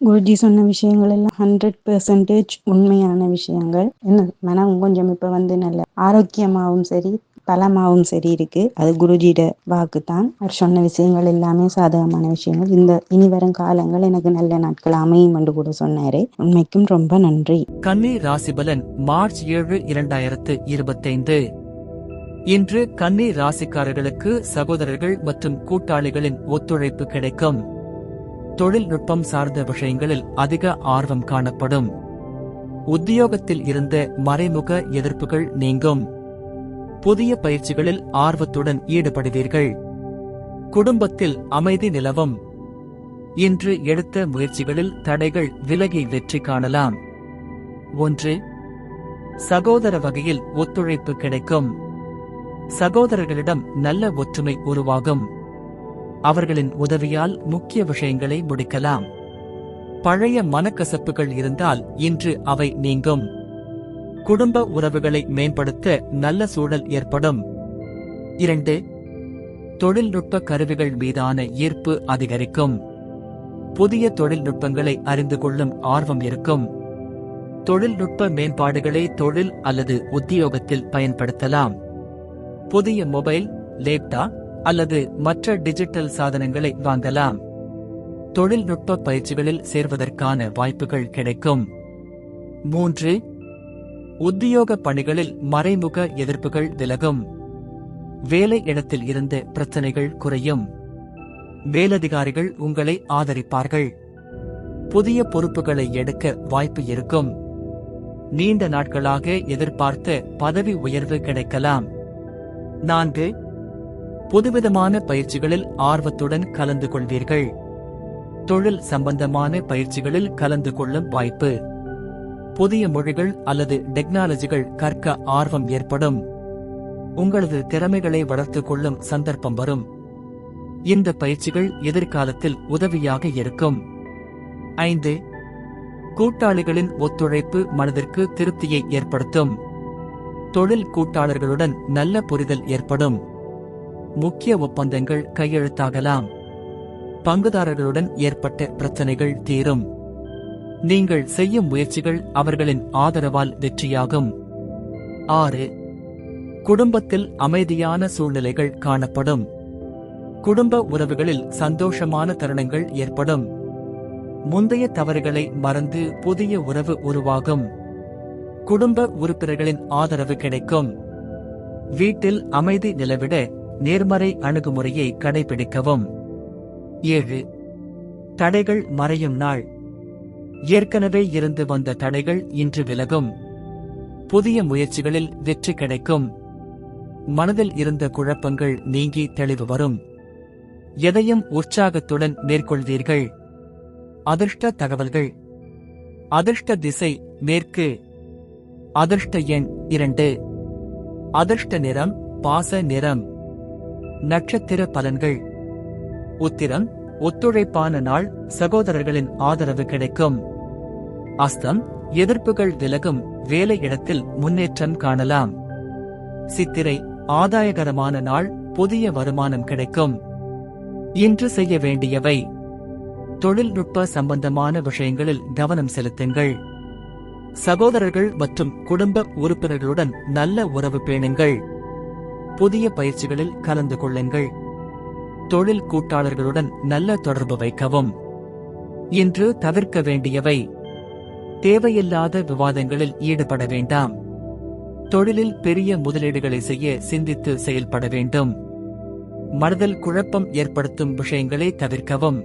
குருஜி சொன்ன விஷயங்கள் எல்லாம் ஹண்ட்ரட் பெர்சன்டேஜ் உண்மையான விஷயங்கள். என்ன? மனம் கொஞ்சம் இப்ப வந்து நல்ல ஆரோக்கியமாகவும் சரி பலமாகவும் சரி இருக்கு. அது குருஜியோட வாக்கு தான் அவர் சொன்ன விஷயங்கள் எல்லாமே சாதகமான விஷயங்கள். இந்த இனி வரும் காலங்கள் எனக்கு நல்ல நாட்கள் அமையும் என்று கூட சொன்னாரு. உண்மைக்கும் ரொம்ப நன்றி. கன்னி ராசிபலன் மார்ச் ஏழு இரண்டாயிரத்து இருபத்தைந்து. இன்று கன்னி ராசிக்காரர்களுக்கு சகோதரர்கள் மற்றும் கூட்டாளிகளின் ஒத்துழைப்பு கிடைக்கும். தொழில்நுட்பம் சார்ந்த விஷயங்களில் அதிக ஆர்வம் காணப்படும். உத்தியோகத்தில் இருந்த மறைமுக எதிர்ப்புகள் நீங்கும். புதிய பயிற்சிகளில் ஆர்வத்துடன் ஈடுபடுவீர்கள். குடும்பத்தில் அமைதி நிலவும். இன்று எடுத்த முயற்சிகளில் தடைகள் விலகி வெற்றி காணலாம். ஒன்று சகோதர வகையில் ஒத்துழைப்பு கிடைக்கும். சகோதரர்களிடம் நல்ல ஒற்றுமை உருவாகும். அவர்களின் உதவியால் முக்கிய விஷயங்களை முடிக்கலாம். பழைய மனக்கசப்புகள் இருந்தால் இன்று அவை நீங்கும். குடும்ப உறவுகளை மேம்படுத்த நல்ல சூழல் ஏற்படும். இரண்டு தொழில்நுட்ப கருவிகள் மீதான ஈர்ப்பு அதிகரிக்கும். புதிய தொழில்நுட்பங்களை அறிந்து கொள்ளும் ஆர்வம் இருக்கும். தொழில்நுட்ப மேம்பாடுகளை தொழில் அல்லது உத்தியோகத்தில் பயன்படுத்தலாம். புதிய மொபைல் லேப்டாப் அல்லது மற்ற டிஜிட்டல் சாதனங்களை வாங்கலாம். தொழில்நுட்ப பயிற்சிகளில் சேர்வதற்கான வாய்ப்புகள் கிடைக்கும். மூன்று உத்தியோக பணிகளில் மறைமுக எதிர்ப்புகள் விலகும். வேலை இடத்தில் இருந்த பிரச்சனைகள் குறையும். மேலதிகாரிகள் உங்களை ஆதரிப்பார்கள். புதிய பொறுப்புகளை எடுக்க வாய்ப்பு இருக்கும். நீண்ட நாட்களாக எதிர்பார்த்த பதவி உயர்வு கிடைக்கலாம். நான்கு புதுவிதமான பயிற்சிகளில் ஆர்வத்துடன் கலந்து கொள்வீர்கள். தொழில் சம்பந்தமான பயிற்சிகளில் கலந்து கொள்ளும் வாய்ப்பு. புதிய மொழிகள் அல்லது டெக்னாலஜிகள் கற்க ஆர்வம் ஏற்படும். உங்களது திறமைகளை வளர்த்துக் கொள்ளும் சந்தர்ப்பம் வரும். இந்த பயிற்சிகள் எதிர்காலத்தில் உதவியாக இருக்கும். ஐந்து கூட்டாளிகளின் ஒத்துழைப்பு மனதிற்கு திருப்தியை ஏற்படுத்தும். தொழில் கூட்டாளர்களுடன் நல்ல புரிதல் ஏற்படும். முக்கிய ஒப்பந்தங்கள் கையெழுத்தாகலாம். பங்குதாரர்களுடன் ஏற்பட்ட பிரச்சனைகள் தீரும். நீங்கள் செய்யும் முயற்சிகள் அவர்களின் ஆதரவால் வெற்றியாகும். ஆறு குடும்பத்தில் அமைதியான சூழ்நிலைகள் காணப்படும். குடும்ப உறவுகளில் சந்தோஷமான தருணங்கள் ஏற்படும். முந்தைய தவறுகளை மறந்து புதிய உறவு உருவாகும். குடும்ப உறுப்பினர்களின் ஆதரவு கிடைக்கும். வீட்டில் அமைதி நிலவிட நேர்மறை அணுகுமுறையை கடைபிடிக்கவும். ஏழு தடைகள் மறையும் நாள். ஏற்கனவே இருந்து வந்த தடைகள் இன்று விலகும். புதிய முயற்சிகளில் வெற்றி கிடைக்கும். மனதில் இருந்த குழப்பங்கள் நீங்கி தெளிவு வரும். எதையும் உற்சாகத்துடன் மேற்கொள்வீர்கள். அதிர்ஷ்ட தகவல்கள். அதிர்ஷ்ட திசை மேற்கு. அதிர்ஷ்ட எண் இரண்டு. அதிர்ஷ்ட நிறம் பாச நிறம். நட்சத்திர பலன்கள். உத்திரம் ஒத்துழைப்பான நாள் சகோதரர்களின் ஆதரவு கிடைக்கும். அஸ்தம் எதிர்ப்புகள் விலகும் வேலை இடத்தில் முன்னேற்றம் காணலாம். சித்திரை ஆதாயகரமான நாள் புதிய வருமானம் கிடைக்கும். இன்று செய்ய வேண்டியவை. தொழில்நுட்ப சம்பந்தமான விஷயங்களில் கவனம் செலுத்துங்கள். சகோதரர்கள் மற்றும் குடும்ப உறுப்பினர்களுடன் நல்ல உறவு பேணுங்கள். புதிய பயிற்சிகளில் கலந்து கொள்ளுங்கள். தொழில் கூட்டாளர்களுடன் நல்ல தொடர்பு வைக்கவும். இன்று தவிர்க்க வேண்டியவை தேவையில்லாத விவாதங்களில் ஈடுபட வேண்டாம். தொழிலில் பெரிய முதலீடுகளை செய்ய சிந்தித்து செயல்பட வேண்டும். மனதில் குழப்பம் ஏற்படுத்தும் விஷயங்களை தவிர்க்கவும்.